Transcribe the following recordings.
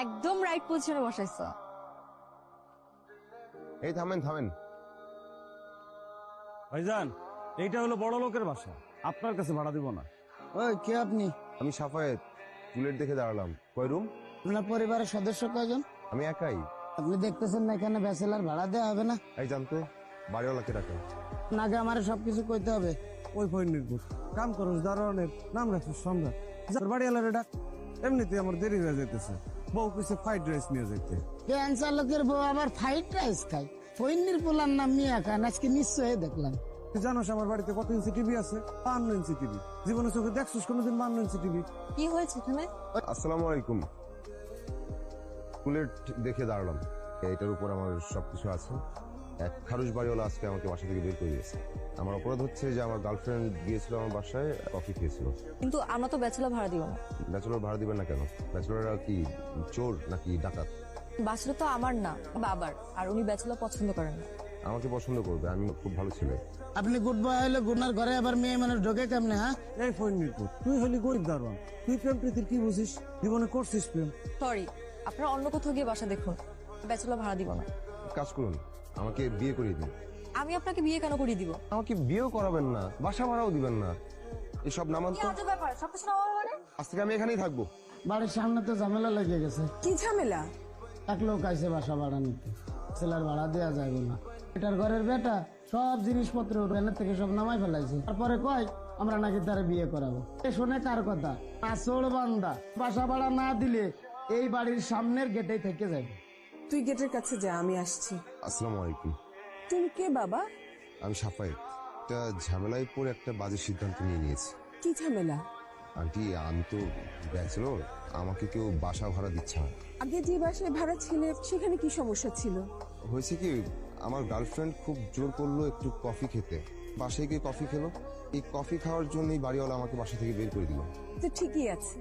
একদম রাইট পজিশনে বসাইছো। এই থামেন থামেন। ভাইজান এইটা হলো বড় লোকের বাসা। আপনার কাছে ভাড়া দিব না। ওই কে আপনি? আমি সাফায়েত টুলেট দেখে দাঁড়ালাম। কয় রুম? আপনার পরিবারের সদস্য কয়জন? আমি একাই। আপনি দেখতেছেন না এখানে ব্যাচেলার ভাড়া দেওয়া হবে না? এই জানতো বাড়িওয়ালাকে রাখেন নাগে আমার সবকিছু কইতে হবে। ওই ফৈনির পুত কাম করস দারোয়ানের নাম রাখিস সম্রাট। যার বাড়ি আলারে ডাক। এমনিতে আমার দেরি হয়ে যাইতেছে। বউ কিছু ফ্রাইড রাইস নিয়ে যাইতে। ক্যান্সার লোকের বউ আবার ফ্রাইড রাইস খায়। ফৈন্নির পোলার নাম মিয়া খান আজকে নিশ্চয়ই দেখলাম। তুই জানোস আমার বাড়িতে কত ইঞ্চি টিভি আছে? বান্ন ইঞ্চি টিভি জীবনে চোখে দেখছিস কোনোদিন বান্ন ইঞ্চি টিভি কি হয়েছে এখানে? আসসালামু আলাইকুম। কুলেট দেখে দাঁড়ালাম। এটার উপর আমার সবকিছু আছে। এক খারুশ বাড়িওয়ালা আজকে আমাকে বাসা থেকে বের করে দিয়েছে। আমার অপরাধ হচ্ছে যে আমার গার্লফ্রেন্ড গিয়েছিল আমার বাসায় কফি খেয়েছিল। কিন্তু আমরা তো ব্যাচেলর ভাড়া দিব না। ব্যাচেলর ভাড়া দিবেন না কেন? ব্যাচেলররা কি চোর নাকি ডাকাত? বাসটা তো আমার না বাবার। আর উনি ব্যাচেলর পছন্দ করেন না। আমাকে পছন্দ করবে আমি খুব ভালো ছেলে। আপনি গুড বয় হলে গুনার ঘরে আবার মেয়ে মানুষ ঢোকে কেমনে হ্যাঁ? এই পুত তুই হলি গরিব দারোয়ান। তুই প্রেম প্রীতির কি বুঝিস? জীবনে করছিস প্রেম। সরি আপনারা অন্য কোথাও গিয়ে বাসা দেখুন। ব্যাচেলর ভাড়া দিব না। কাজ করুন। আমাকে বিয়ে করিয়ে দিন। আমি আপনাকে বিয়ে কেন করিয়ে দিব? আমাকে বিয়েও করাবেন না বাসা ভাড়াও দিবেন না। এসব নামান তো ব্যাপার সবকিছু মানে? আজ থেকে আমি এখানেই থাকব। বাড়ির সামনে তো ঝামেলা লেগে গেছে। কি ঝামেলা? এক লোক আইসে বাসা ভাড়া নিতে। ছেলের ভাড়া দেওয়া যাবে না। এটার ঘরের বেটা সব জিনিসপত্র এনের থেকে সব নামাই ফেলাইছে। তারপরে কয় আমরা নাকি তারা বিয়ে করাবো। এ শুনে কার কথা? আসল বান্দা। বাসা ভাড়া না দিলে এই বাড়ির সামনের গেটেই থেকে যাবে তুই গেটের কাছে যা আমি আসছি। আসসালামু আলাইকুম। তুমি কে বাবা? আমি সাফায়েত। একটা ঝামেলায় পড়ে একটা বাজে সিদ্ধান্ত নিয়ে নিয়েছি। কি ঝামেলা? আন্টি আমি তো ব্যাচেলর আমাকে কেউ বাসা ভাড়া দিচ্ছে না। আগে যে বাসায় ভাড়া ছিলে সেখানে কি সমস্যা ছিল? হয়েছে কি আমার গার্লফ্রেন্ড খুব জোর করল একটু কফি খেতে। বাসায় গিয়ে কফি খেলো। এই কফি খাওয়ার জন্যই বাড়িওয়ালা আমাকে বাসা থেকে বের করে দিল। তো ঠিকই আছে।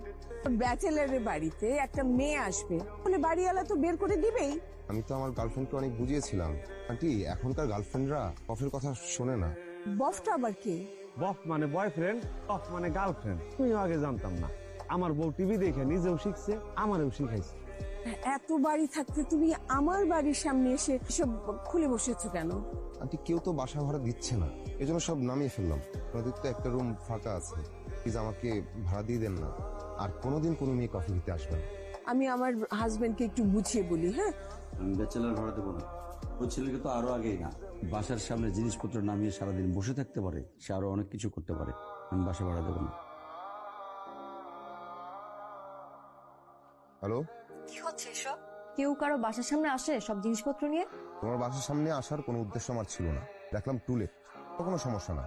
ব্যাচেলারের বাড়িতে একটা মেয়ে আসবে। বলে বাড়িওয়ালা তো বের করে দিবেই। আমি তো আমার গার্লফ্রেন্ডকে অনেক বুঝিয়েছিলাম। আন্টি এখনকার গার্লফ্রেন্ডরা কফির কথা শোনে না। বফটা আবার কে? বফ মানে বয়ফ্রেন্ড অফ মানে গার্লফ্রেন্ড তুমিও আগে জানতাম না। আমার বউ টিভি দেখে নিজেও শিখছে আমারও শিখাইছে। এত বাড়ি থাকতে তুমি আমার বাড়ির সামনে এসে সব খুলে বসেছো কেন? আন্টি কেউ তো বাসা ভাড়া দিচ্ছে না। এজন্য সব নামিয়ে ফেললাম। আপনাদের তো একটা রুম ফাঁকা আছে। প্লিজ আমাকে ভাড়া দিয়ে দেন না। আর কোনোদিন কোনো মেয়ে কফি খেতে আসবে না। আমি আমার হাজবেন্ডকে একটু বুঝিয়ে বলি হ্যাঁ? আমি ব্যাচেলার ভাড়া দেবো না। ওই ছেলেকে তো আরও আগেই না। বাসার সামনে জিনিসপত্র নামিয়ে সারাদিন বসে থাকতে পারে। সে আরও অনেক কিছু করতে পারে। আমি বাসা ভাড়া দেবো না। হ্যালো? কি হচ্ছে এসব? কেউ কারও বাসার সামনে আসে সব জিনিসপত্র নিয়ে? তোমার বাসার সামনে আসার কোনো উদ্দেশ্য আমার ছিল না। দেখলাম টুলেট তো কোনো সমস্যা না।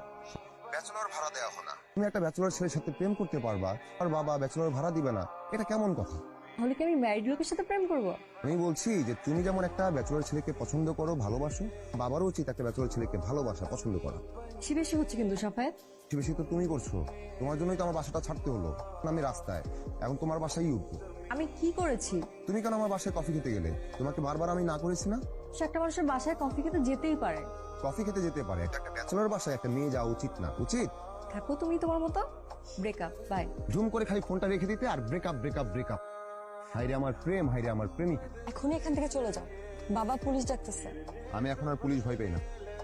ব্যাচেলর ভাড়া দেওয়া হয় না। তুমি একটা ব্যাচেলর ছেলের সাথে প্রেম করতে পারবা আর বাবা ব্যাচেলর ভাড়া দিবে না। এটা কেমন কথা? তাহলে কি আমি ম্যারিড লোকের সাথে প্রেম করব? আমি বলছি যে তুমি যেমন একটা ব্যাচেলর ছেলেকে পছন্দ করো ভালোবাসো বাবারও উচিত একটা ব্যাচেলর ছেলেকে ভালোবাসা পছন্দ করা। বেশি বেশি হচ্ছে কিন্তু সাফায়েত। বেশি বেশি তো তুমি করছ। তোমার জন্যই তো আমার বাসাটা ছাড়তে হলো। আমি রাস্তায়। এখন তোমার বাসায় উঠবো। আমি কি করেছি? তুমি কেন আমার বাসায় কফি খেতে গেলে? তোমাকে বারবার আমি না করেছি না? সে একটা মানুষের বাসায় কফি খেতে যেতেই পারে। কফি খেতে যেতে পারে। এটা একটা ব্যাচেলর বাসায় একটা মেয়ে যাওয়া উচিত না। উচিত? থাকো তুমি তোমার মতো। ব্রেকআপ বাই করে খালি ফোনটা রেখে দিতে আর ব্রেকআপ ব্রেকআপ ব্রেকআপ হাইরে আমার প্রেম হাইরে আমার প্রেমিক। এখনই এখান থেকে চলে যাও। বাবা পুলিশ ডাকতেছে। আমি এখন আর পুলিশ ভয় পাই না।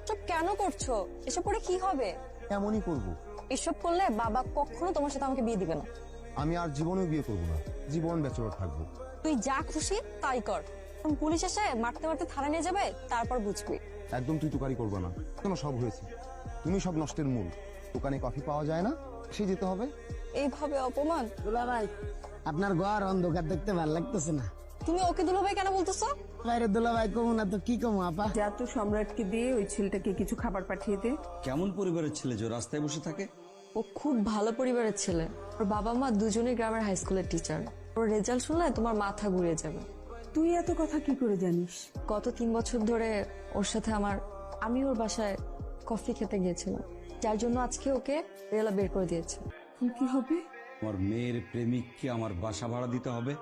সব কেন করছ? এসব পরে কি হবে? এমনই করব। এসব করলে বাবা কখনো তোমার সাথে আমাকে বিয়ে দিবে না। আমি আর জীবনেও বিয়ে করব না। জীবন ব্যাচেলর থাকব। তুই যা খুশি তাই কর। এখন পুলিশ এসে মারতে মারতে থানা নিয়ে যাবে তারপর বুঝবি। একদম তুই তুকারি করবে না। কেন সব হয়েছে? তুমি সব নষ্টের মূল। দোকানে কফি পাওয়া যায় না সে যেতে হবে। এইভাবে অপমান? দুলা ভাই আপনার ঘর অন্ধকার দেখতে ভালো লাগতেছে না। তুমি ওকে দুলাভাই কেন বলতেছো? বাইরে দুলা ভাই কমু না তো কি কমু আপা? যা তো সম্রাটকে দিয়ে ওই ছেলেটাকে কিছু খাবার পাঠিয়ে দে। কেমন পরিবারের ছেলে যে রাস্তায় বসে থাকে? ও খুব ভালো পরিবারের ছেলে। ওর বাবা মা দুজনেই গ্রামের হাই স্কুলের টিচার ওর রেজাল্ট শুনলে তোমার মাথা ঘুরে যাবে। তুই এত কথা কি করে জানিস? গত তিন বছর ধরে ওর সাথে আমার আমি ওর বাসায় কফি খেতে গিয়েছিলাম। যার জন্য আজকে ওকে রেলা বের করে দিয়েছে। কি কি হবে? আমার মেয়ের প্রেমিককে আমার বাসা ভাড়া দিতে হবে।